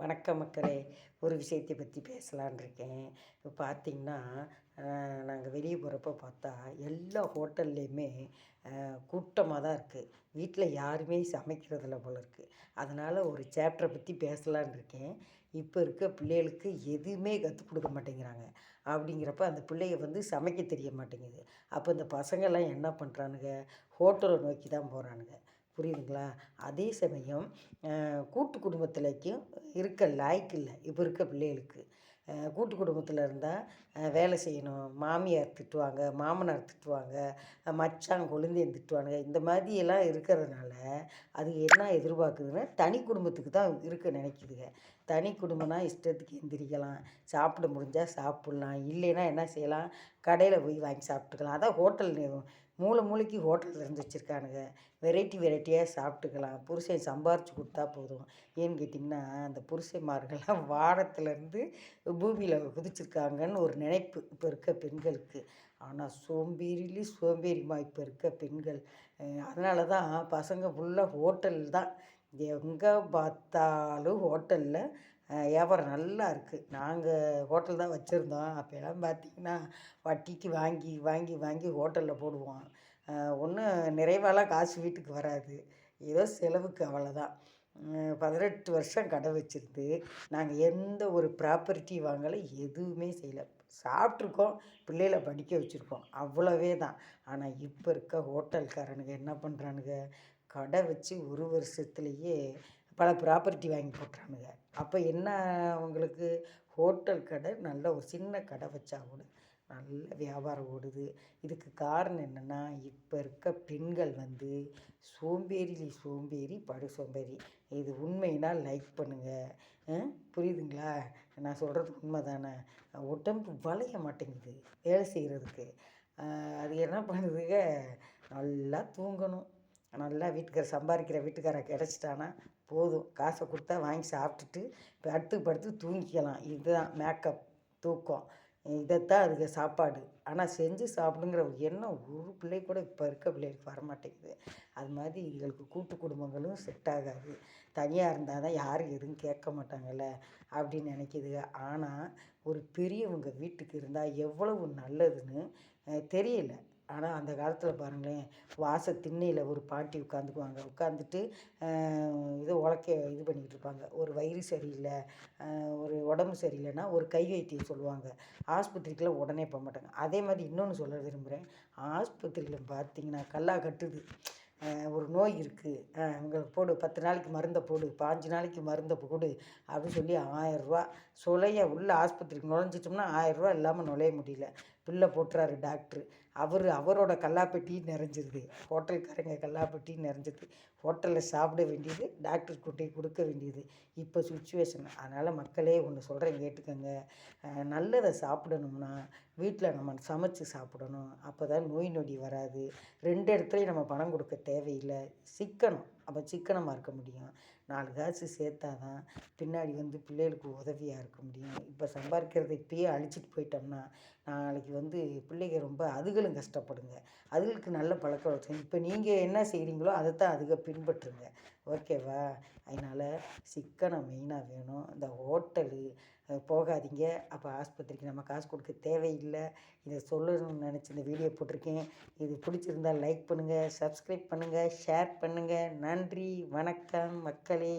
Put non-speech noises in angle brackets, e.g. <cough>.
வணக்கம் மக்களே. ஒரு விஷயத்தை பற்றி பேசலான் இருக்கேன். இப்போ பார்த்தீங்கன்னா நாங்கள் வெளியே போகிறப்ப பார்த்தா எல்லா ஹோட்டல்லையுமே கூட்டமாக தான் இருக்குது வீட்டில் யாருமே சமைக்கிறதில்ல போல இருக்குது அதனால் ஒரு சேப்டரை பற்றி பேசலான் இருக்கேன். இப்போ இருக்க பிள்ளைகளுக்கு எதுவுமே கற்றுக் கொடுக்க மாட்டேங்கிறாங்க. அப்படிங்கிறப்ப அந்த பிள்ளைய வந்து சமைக்க தெரிய மாட்டேங்குது. அப்போ இந்த பசங்கள்லாம் என்ன பண்ணுறானுங்க ஹோட்டலை நோக்கி தான் போகிறானுங்க புரியுதுங்களா? அதே சமயம் கூட்டு குடும்பத்துலேக்கும் இருக்க லாய்க்கு இல்லை. இப்போ இருக்க பிள்ளைகளுக்கு. கூட்டு குடும்பத்தில் இருந்தால் வேலை செய்யணும். மாமியார் திட்டுவாங்க மாமனார் திட்டுவாங்க மச்சான் கொழுந்தையன் திட்டுவாங்க இந்த மாதிரியெல்லாம் இருக்கிறதுனால அது என்ன எதிர்பார்க்குதுன்னா தனி குடும்பத்துக்கு தான் இருக்க நினைக்குதுங்க. தனி குடும்பம்னா இஷ்டத்துக்கு எந்திரிக்கலாம். சாப்பிட முடிஞ்சால் சாப்பிட்லாம். இல்லைன்னா என்ன செய்யலாம்? கடையில் போய் வாங்கி சாப்பிட்டுக்கலாம். அதான் ஹோட்டல் மூளை மூளைக்கு ஹோட்டல் திறந்து வச்சுருக்கானுங்க. வெரைட்டி வெரைட்டியாக சாப்பிட்டுக்கலாம். புருஷன் சம்பாரித்து கொடுத்தா போதும். ஏன்னு கேட்டிங்கன்னா அந்த புருஷன்மார்கள்லாம் <laughs> வானத்துலேருந்து பூமியில் குதிச்சிருக்காங்கன்னு ஒரு நினைப்பு இப்போ இருக்க பெண்களுக்கு. ஆனால் சோம்பேறிலி சோம்பேறிமா இப்போ இருக்க பெண்கள். அதனால தான் பசங்க ஃபுல்லாக ஹோட்டல் தான் எங்கே பார்த்தாலும் ஹோட்டலில் வியாபாரம் நல்லா இருக்குது நாங்கள் ஹோட்டல் தான் வச்சுருந்தோம். அப்போல்லாம் பார்த்திங்கன்னா வட்டிக்கு வாங்கி வாங்கி வாங்கி ஹோட்டலில் போடுவோம். ஒன்றும் நிறைவாலாம் காசு வீட்டுக்கு வராது. ஏதோ செலவுக்கு அவ்வளோதான் பதினெட்டு வருஷம் கடை வச்சுருந்து நாங்கள் எந்த ஒரு ப்ராப்பர்ட்டி வாங்கலை எதுவுமே செய்யலை. சாப்பிட்ருக்கோம் பிள்ளைகளை படிக்க வச்சுருக்கோம். அவ்வளவே தான். ஆனால் இப்போ இருக்க ஹோட்டல்காரனுங்க என்ன பண்ணுறானுங்க கடை வச்சு ஒரு வருஷத்துலேயே பல ப்ராப்பர்ட்டி வாங்கி போட்டுறானுங்க. அப்போ என்ன அவங்களுக்கு? ஹோட்டல் கடை நல்ல ஒரு சின்ன கடை வச்சா கூட நல்ல வியாபாரம் ஓடுது. இதுக்கு காரணம் என்னென்னா இப்போ இருக்க பெண்கள் வந்து சோம்பேறி சோம்பேறி படு சோம்பேறி. இது உண்மைனா லைக் பண்ணுங்கள் புரியுதுங்களா? நான் சொல்கிறது உண்மை தானே உடம்பு வளைய மாட்டேங்குது வேலை செய்கிறதுக்கு அது என்ன பண்ணுதுங்க? நல்லா தூங்கணும். நல்லா வீட்டுக்கார சம்பாதிக்கிற வீட்டுக்கார கிடச்சிட்டானா போதும். காசை கொடுத்தா வாங்கி சாப்பிட்டுட்டு இப்போ அடுத்து படுத்து தூங்கிக்கலாம். இதுதான் மேக்கப் தூக்கம். இதைத்தான் அதுக்கு சாப்பாடு. ஆனால் செஞ்சு சாப்பிடுங்கிற எண்ணம் ஒரு பிள்ளை கூட இப்போ இருக்க பிள்ளைகளுக்கு வரமாட்டேங்குது. அது மாதிரி எங்களுக்கு கூட்டு குடும்பங்களும் செட் ஆகாது. தனியாக இருந்தால் தான் யாரும் எதுவும் கேட்க மாட்டாங்கல்ல அப்படின்னு நினைக்கிதுங்க ஆனால் ஒரு பெரியவங்க வீட்டுக்கு இருந்தால் எவ்வளவு நல்லதுன்னு தெரியல. ஆனால் அந்த காலத்தில் பாருங்களேன் வாச திண்ணையில் ஒரு பாட்டி உட்காந்துக்குவாங்க. உட்காந்துட்டு இது உலக்க இது பண்ணிக்கிட்டு இருப்பாங்க. ஒரு வயிறு சரியில்லை ஒரு உடம்பு சரியில்லைன்னா ஒரு கை வைத்தியம் சொல்லுவாங்க. ஆஸ்பத்திரிக்கெலாம் உடனே போக மாட்டாங்க. அதே மாதிரி இன்னொன்று சொல்ல விரும்புகிறேன் ஆஸ்பத்திரியில் பார்த்தீங்கன்னா கல்லா கட்டுது. ஒரு நோய் இருக்குது உங்களுக்கு போடு பத்து நாளைக்கு மருந்தை போடு பாஞ்சு நாளைக்கு மருந்தை போடு அப்படின்னு சொல்லி ஆயரூவா சுலைய உள்ள ஆஸ்பத்திரிக்கு நுழைஞ்சிட்டோம்னா ஆயரூவா இல்லாமல் நுழைய முடியல. பில்லை போட்டுறாரு டாக்டர். அவர் அவரோட கல்லாப்பெட்டி நிறைஞ்சிருது. ஹோட்டல்காரங்க கல்லாப்பெட்டி நிறைஞ்சிது ஹோட்டலில் சாப்பிட வேண்டியது டாக்டர் கொண்டு கொடுக்க வேண்டியது. இப்போ சுச்சுவேஷன் அதனால் மக்களே ஒன்று சொல்கிறேன் கேட்டுக்கோங்க. நல்லதை சாப்பிடணும்னா வீட்டில் நம்ம சமைச்சு சாப்பிடணும். அப்போ தான் நோய் நொடி வராது. ரெண்டு இடத்துலையும் நம்ம பணம் கொடுக்க தேவையில்லை. சிக்கனம். அப்போ சிக்கனமாக இருக்க முடியும். நாலு காசு சேர்த்தா தான் பின்னாடி வந்து பிள்ளைகளுக்கு உதவியாக இருக்க முடியும். இப்போ சம்பாதிக்கிறத இப்பயே அழிச்சிட்டு போயிட்டோம்னா நாளைக்கு வந்து பிள்ளைங்க ரொம்ப அதுகளும் கஷ்டப்படுங்க. அதுகளுக்கு நல்ல பழக்க வழக்கம். இப்போ நீங்கள் என்ன செய்கிறீங்களோ அதை தான் அதுக பின்பற்றுங்க. ஓகேவா அதனால் சிக்கனம் மெயினாக வேணும். இந்த ஹோட்டலு போகாதீங்க. அப்போ ஆஸ்பத்திரிக்கு நம்ம காசு கொடுக்க தேவையில்லை. இதை சொல்லணும்னு நினச்சி இந்த வீடியோ போட்டிருக்கேன். இது பிடிச்சிருந்தால் லைக் பண்ணுங்கள் சப்ஸ்கிரைப் பண்ணுங்கள் ஷேர் பண்ணுங்கள் நன்றி வணக்கம் மக்களே.